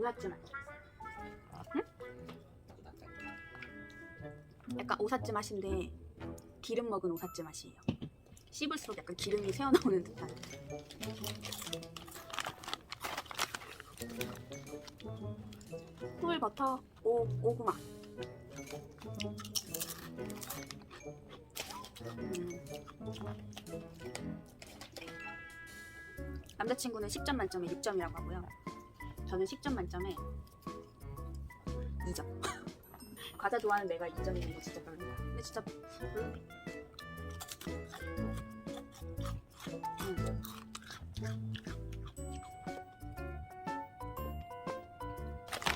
오사츠 맛. 응? 약간 오사츠 맛인데 기름 먹은 오사츠 맛이에요. 씹을수록 약간 기름이 새어나오는 듯한. 꿀 버터 오 오구마. 음. 남자친구는 10점 만점에 6점이라고 하고요. 저는 10점 만점에 2점. 과자 좋아하는 내가 2점이면 이거 진짜 별로다. 근데 진짜 별로. 음.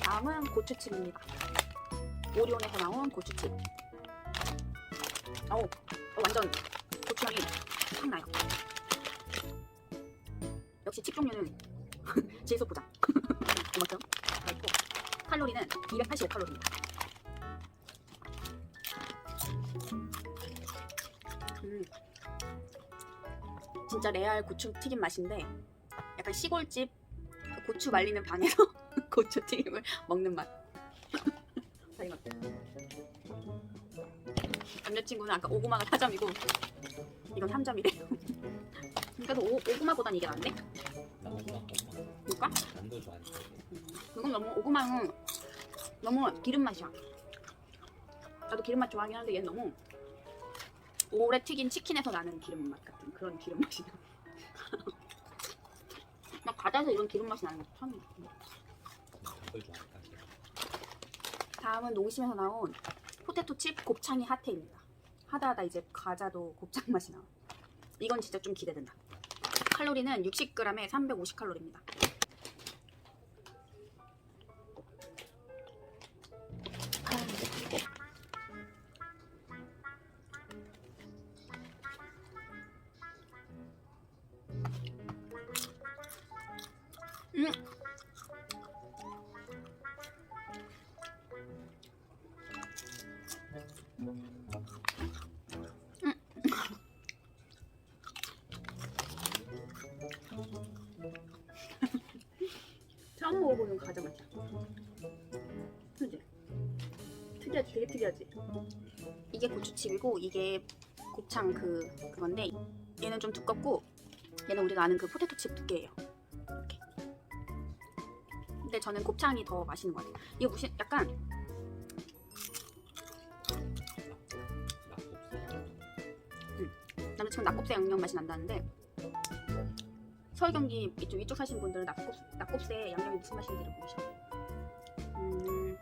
다음은 고추칩입니다. 오리온에서 나온 고추칩. 어우, 어, 완전 고추향이 확 나요. 역시 칩 종류는 질소 포장. 이만큼 있고 칼로리는 285칼로리입니다. 음, 진짜 레알 고추 튀김 맛인데 약간 시골집 그 고추 말리는 방에서 고추 튀김을 먹는 맛. 맛. 남자친구는 아까 오구마가 4점이고 이건 3점이래요. 그래도 오, 오구마보단 이게 낫네? 나 오구마 오구마 그럴까? 난도 좋아하는데 이건 너무 오구마는 너무 기름 맛이야. 나도 기름 맛 좋아하긴 하는데 얘는 너무 오래 튀긴 치킨에서 나는 기름 맛 같은 그런 기름 맛이야. 막 바다에서 이런 기름 맛이 나는 거 처음이야. 다음은 농심에서 나온 포테토 칩 곱창이 핫해입니다. 하다하다 이제 과자도 곱창 맛이 나와. 이건 진짜 좀 기대된다. 칼로리는 60g에 350칼로리입니다. 처음 먹어보는 과자 맛이야. 그지? 특이하지, 되게 특이하지. 이게 고추칩이고 이게 곱창 그 그건데 얘는 좀 두껍고 얘는 우리가 아는 그 포테토 칩 두께예요. 이렇게. 근데 저는 곱창이 더 맛있는 것 같아요. 이거 무슨 약간 낙곱새 양념 맛이 난다는데 서울 경기 이쪽 이쪽 사시는 분들은 낙곱 낙곱새 양념이 무슨 맛인지를 모르셔. 음,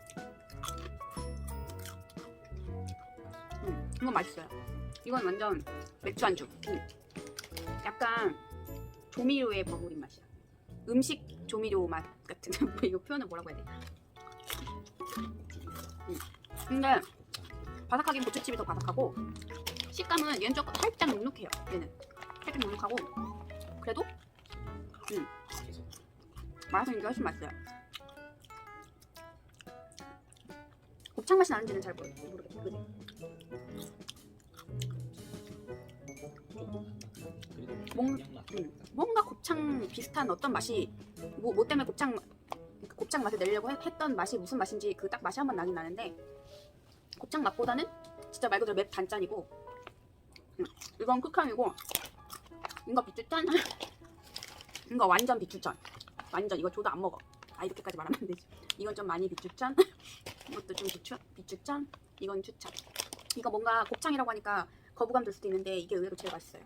음, 이건 맛있어요. 이건 완전 맥주 안주. 음. 약간 조미료의 버무린 맛이야. 음식 조미료 맛 같은 뭐 이거 표현을 뭐라고 해야 돼? 근데 바삭하긴 고추칩이 더 바삭하고 식감은 얘는 조금 살짝 눅눅해요. 얘는 살짝 눅눅하고 그래도 계속 말아서 이게 훨씬 맛있어요. 곱창 맛이 나는지는 잘 모르, 모르겠어. 그지? 그래도 뭔- 음, 뭔가 곱창 비슷한 어떤 맛이 뭐, 뭐 때문에 곱창 곱창 맛을 내려고 했- 했던 맛이 무슨 맛인지 그 딱 맛이 한 번 나긴 나는데 곱창 맛보다는 진짜 말 그대로 맵 단짠이고 음, 이건 극함이고 이거 비추천? 이거 완전 비추천. 완전 이거 줘도 안 먹어. 아 이렇게까지 말하면 안 되지. 이건 좀 많이 비추천? 이것도 좀 비추, 비추천? 이건 추천. 이거 뭔가 곱창이라고 하니까 거부감 들 수도 있는데 이게 의외로 제일 맛있어요.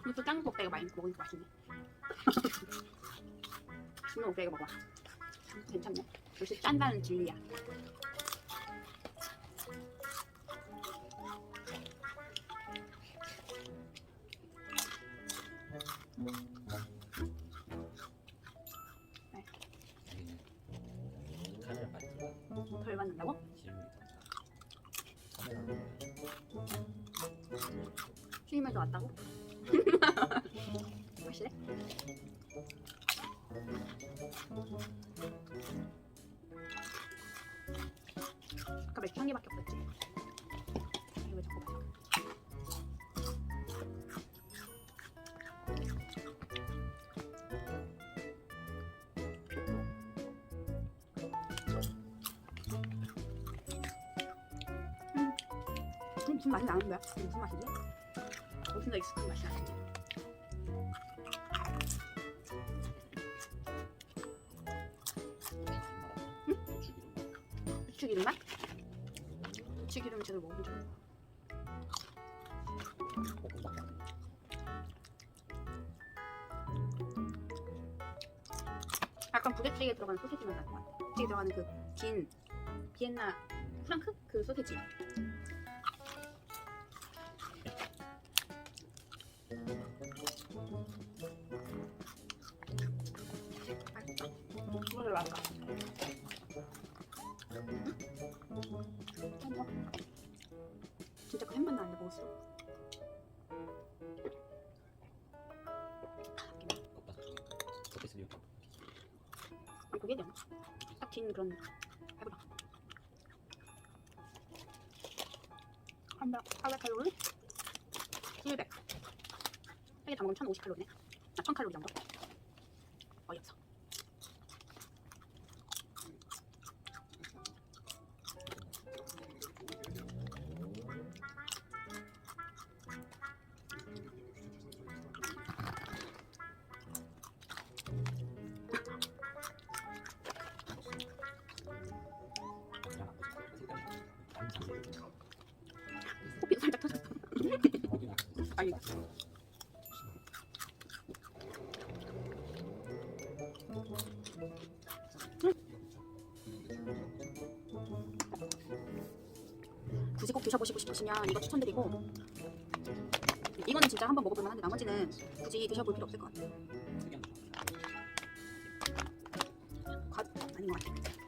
이것도 짱 곱빼기 많이 먹으니까 맛있네. 중국 곱빼기 먹어. 괜찮네. 역시 짠다는 진리야. 휴임에도 왔다고? 확실해? 그러니까 아까 맥주 한 개밖에 없었지? 이거 왜 자꾸 마셔? 음, 무슨 맛이 나는 거야? 무슨 맛이지? 무슨 더 익숙한 맛이 나는 거야? 고추기름 맛? 고추기름 제대로 먹은 적 없어 약간 부대찌개에 들어가는 소세지 맛 나는 것 같아. 부대찌개에 들어가는 그 긴 비엔나 프랑크? 그 소세지 맛있다. 이거를 맛 진짜 그 햄만 나는데 먹었어. 아니 그게 되나? 딱긴 그런 해보자. 한백 800칼로리? 700 세개 다 먹으면 1050 칼로리네. 아 1000 칼로리 정도? 어이없어 아니 굳이 꼭 드셔보시고 싶으시면 이거 추천드리고 이거는 진짜 한번 먹어볼 만한데 나머지는 굳이 드셔볼 필요 없을 것 같아요. 과... 아닌 것 같아요